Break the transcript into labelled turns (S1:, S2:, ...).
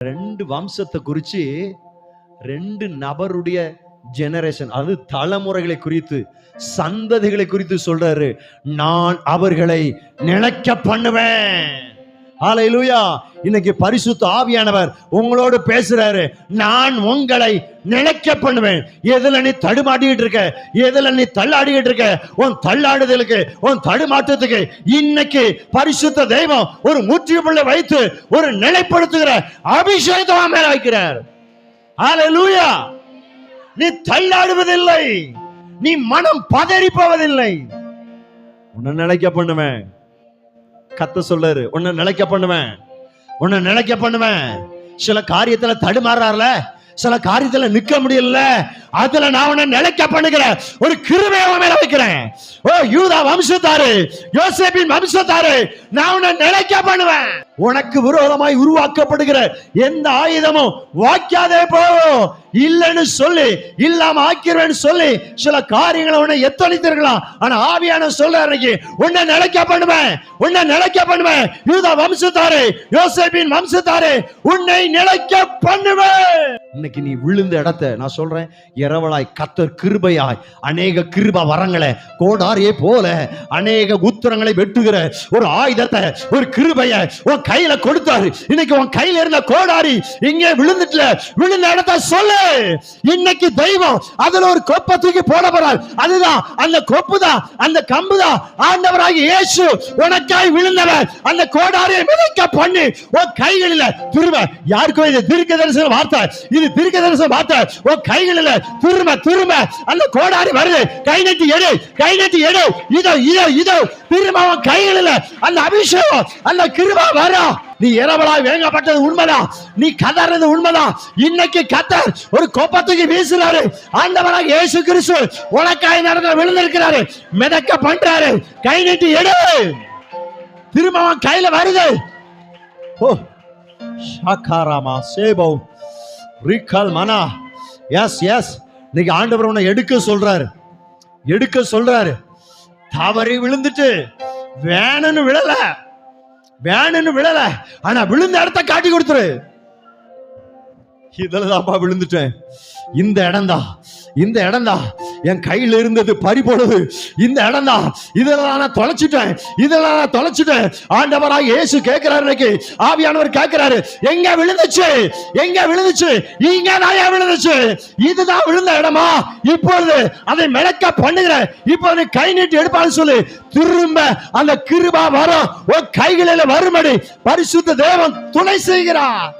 S1: ரெண்டு வம்சத்தை குறித்து ரெண்டு நபருடைய ஜெனரேஷன் அது தலைமுறைகளை குறித்து சந்ததிகளை குறித்து சொல்றாரு நான் அவர்களை நிலைக்க பண்ணுவேன். ஆலையிலூயா இன்னைக்கு பரிசுத்த ஆவியானவர் உங்களோடு பேசுறாரு. நான் உங்களை நினைக்க பண்ணுவேன். எதுல நீ தடுமாட்டிக்கிட்டு இருக்க? எதுல நீ தள்ளாடிக்கிட்டு இருக்க? உன் தள்ளாடுதலுக்கு உன் தடுமாற்றத்துக்கு இன்னைக்கு பரிசுத்த தெய்வம் ஒரு முற்றுப்புள்ளை வைத்து ஒரு நிலைப்படுத்துகிற அபிஷேகத்தை மேல வைக்கிறார். ஆலையிலூயா நீ தள்ளாடுவதில்லை. நீ மனம் பதறி போவதில்லை உன்னை நினைக்க பண்ணுவேன். கத்த சொல்லாரு உன்னை நிலைக்க பண்ணுவேன். உன்னை நிலைக்க பண்ணுவேன். சில காரியத்துல தடுமாறாருல சில காரியத்துல நிக்க முடியல. அதுல நான் உன்னை நிலைக்க பண்ணுகிறேன். ஒரு கிருபையை மேல வைக்கிறேன். ஓ யூதா வம்சத்தாரு யோசேப்பின் வம்சத்தாரு நான் உன்னை நிலைக்க பண்ணுவேன். உனக்கு விரோதமாய் உருவாக்கப்படுகிற எந்த ஆயுதமும் வாய்க்காதே போ. இல்லைன்னு சொல்லி இல்லாம ஆக்கிடுவேன்னு சொல்லி சில காரியங்களை உன்னை எத்தனித்திருக்கலாம் ஆனா ஆவியான சொல்ற அன்னைக்கு உன்னை நிலைக்க பண்ணுவேன் உன்னை நிலைக்க பண்ணுவேன். யூதா வம்சத்தாரு யோசேபின் வம்சத்தாரு உன்னை நிலைக்க பண்ணுவேன். இன்னைக்கு நீ விழுந்த இடத்த நான் சொல்றேன் இரவலாய் கத்தர் கிருபையாய் அநேக கிருப வரங்களை கோடாரியே போல அநேக உத்தரங்களை வெட்டுகிற ஒரு ஆயுதத்தை ஒரு கிருபைய உன் கையில கொடுத்தாரு. இன்னைக்கு உன் கையில இருந்த கோடாரி இங்கே விழுந்துட்டல. விழுந்த இடத்த சொல்லு. இன்னைக்கு தெய்வம் அதுல ஒரு கொப்பை தூக்கி போட போறார். அதுதான் அந்த கொப்பு தான் அந்த கம்பு தான் ஆண்டவராகி இயேசு உனக்காய் விழுந்தவர். அந்த கோடாரியை மிதக்க பண்ணி. உன் கைகளில திரும்ப யாருக்கும் இது தீர்க்க தரிசன வார்த்தை. இது தீர்க்க தரிசன வார்த்தை. உன் கைகளில திரும்ப திரும்ப அந்த கோடாரி வருது. கை நட்டி எடு கை நட்டி எடு. இதோ இதோ இதோ. திரும்ப உன் கைகளில அந்த அபிஷேகம் அந்த கிருபா வரும் நீ இரவலாய் வேங்கப்பட்டது உண்மைதான். நீ கதறது உண்மைதான். இன்னைக்கு கத்தர் ஒரு கோப்பத்துக்கு வீசுறாரு. ஆண்டவராக இயேசு கிறிஸ்து உனக்காய் நடந்த விழுந்திருக்கிறாரு. மிதக்க பண்றாரு. கை நீட்டி எடு. திரும்ப அவன் கையில வருது. ஓ ஷாக்காராமா சேபோ ரிக்கல் மனா. எஸ் எஸ் இன்னைக்கு ஆண்டவர் உன்னை எடுக்க சொல்றாரு. எடுக்க சொல்றாரு. தவறி விழுந்துட்டு வேணும்னு விழல. வேணும்னு விழல ஆனா விழுந்த இடத்த காட்டி கொடுத்துரு. இதுலதாப்பா விழுந்துட்டேன். இந்த இடம்தா இந்த இடம்தான் என் கையில இருந்தது பறி போடுது. இந்த இடம்தான் இதெல்லாம் நான் தொலைச்சிட்டேன் இதெல்லாம் நான் தொலைச்சிட்டேன். ஆண்டவராக இயேசு கேட்கிறாரு இன்னைக்கு. ஆவியானவர் கேட்கிறாரு எங்க விழுந்துச்சு? எங்க விழுந்துச்சு? இங்க தான் ஏன் விழுந்துச்சு. இதுதான் விழுந்த இடமா? இப்பொழுது அதை மிளக்க பண்ணுகிற இப்போ நீ கை நீட்டி எடுப்பான்னு சொல்லி. திரும்ப அந்த கிருபா வரும். ஓ கைகளில வரும்படி பரிசுத்த தேவன் துணை செய்கிறார்.